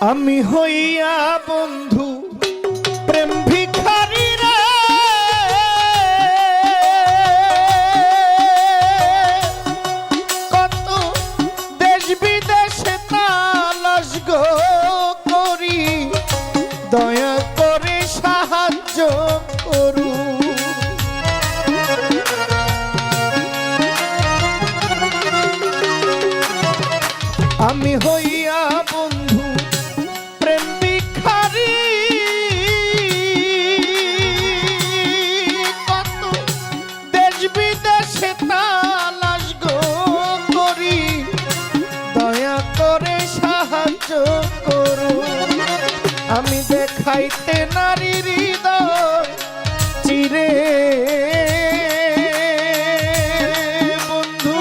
আমি হইয়া বন্ধু প্রেম ভিখারি রে। কত দেশ বিদেশে তালাশ গো করি, দয়া করে সাহায্য করু। আমি হইয়া আমি দেখাইতে নারী হৃদয় চিরে বন্ধু,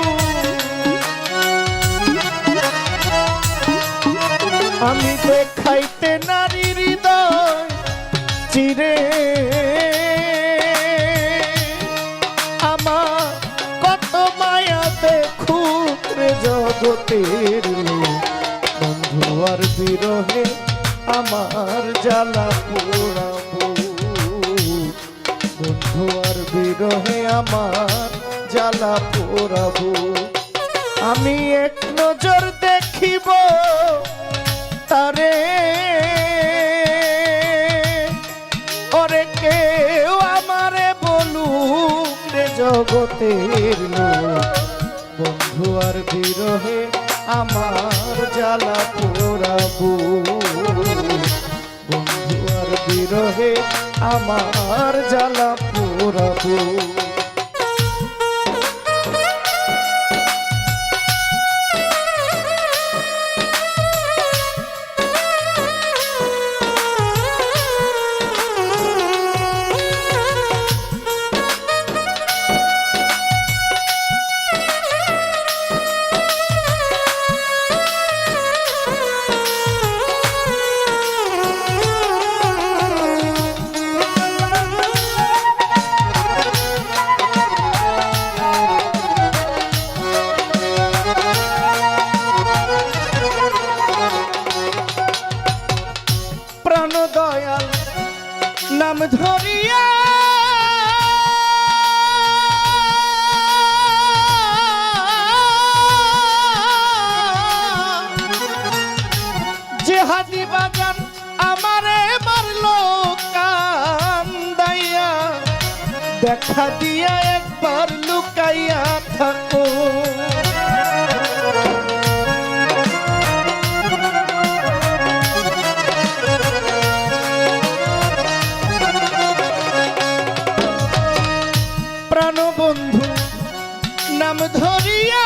আমি দেখাইতে নারী হৃদয় চিরে আমার কত মায়া দেখুক রে জগতের। বন্ধু আর বিরহে আমার জ্বালা পোড়াবো। বন্ধু আর বিরহে আমার জ্বালা পোড়াবো। আমি এক নজর দেখিব তারে। ওরে কেউ আমারে বলুক রে জগতের বন্ধু আর বিরহে আমার জ্বালা পোড়াবো। বন্ধু আর বিরহে আমার জ্বালা পোড়াবো। দেখা দিয়া একবার লুকাইয়া থাকো। প্রাণবন্ধু নাম ধরিয়া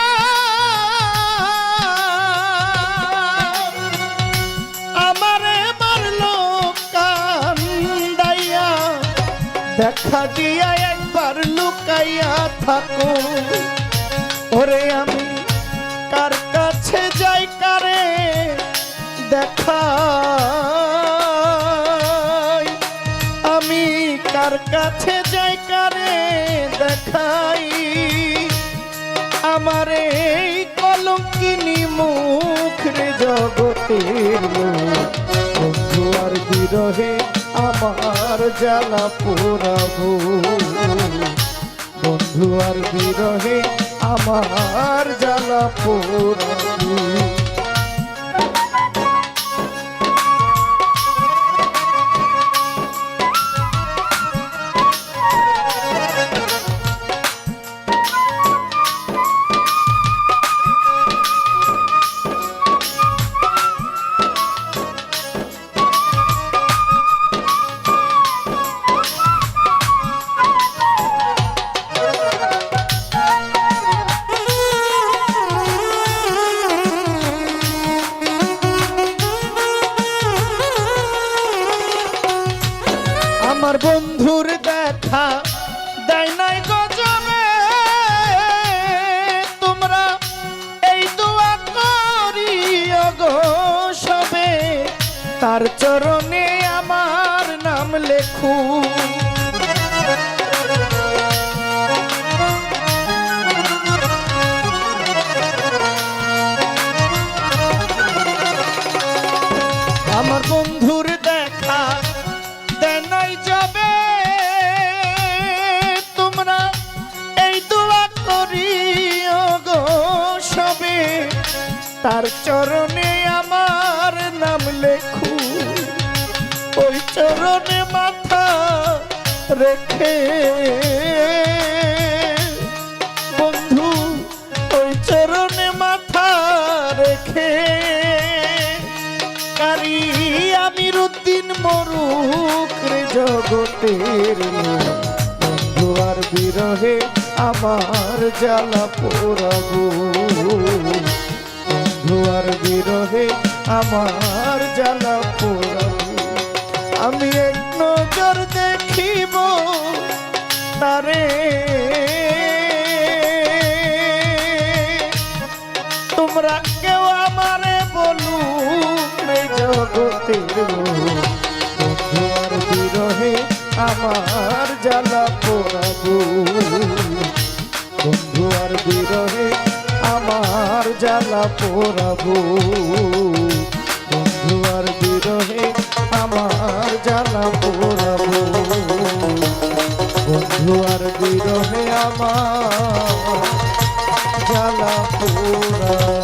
দেখা দিয়া লুকাইয়া থাকো। ওরে আমি কার কাছে যাই, কারে দেখা আমি কার কাছে যাই, কারে দেখাই? আমার এই কলঙ্কিনী মুখ রে জগতের আর বিরহে আমার জ্বালা পোড়াবো। বন্ধু আর বিরহে আমার জ্বালা পোড়াবো। আমার বন্ধুর দেখা দেয় নাই গজবে তোমরা এই দোয়া করি গো সবে। তার চরণে আমার নাম লেখু। তার চরণে আমার নাম লেখু। ওই চরণে মাথা রেখে। বন্ধু, ওই চরণে মাথা রেখে। কারি আমির উদ্দিন মরুক জগতের। বন্ধু আর বিরহে আমার জ্বালা পোড়াবো। বন্ধু আর বিরহে আমার জ্বালা পোড়াবো। আমি এক নজর দেখিব তারে তোমরা কেউ আমারে বলু জগতের লোক। বন্ধু আর বিরহে আমার জ্বালা পোড়াবো। বন্ধু আর বিরহে আমার জ্বালা পোড়াবো। বন্ধু আর বিরহে আমার জ্বালা পোড়াবো।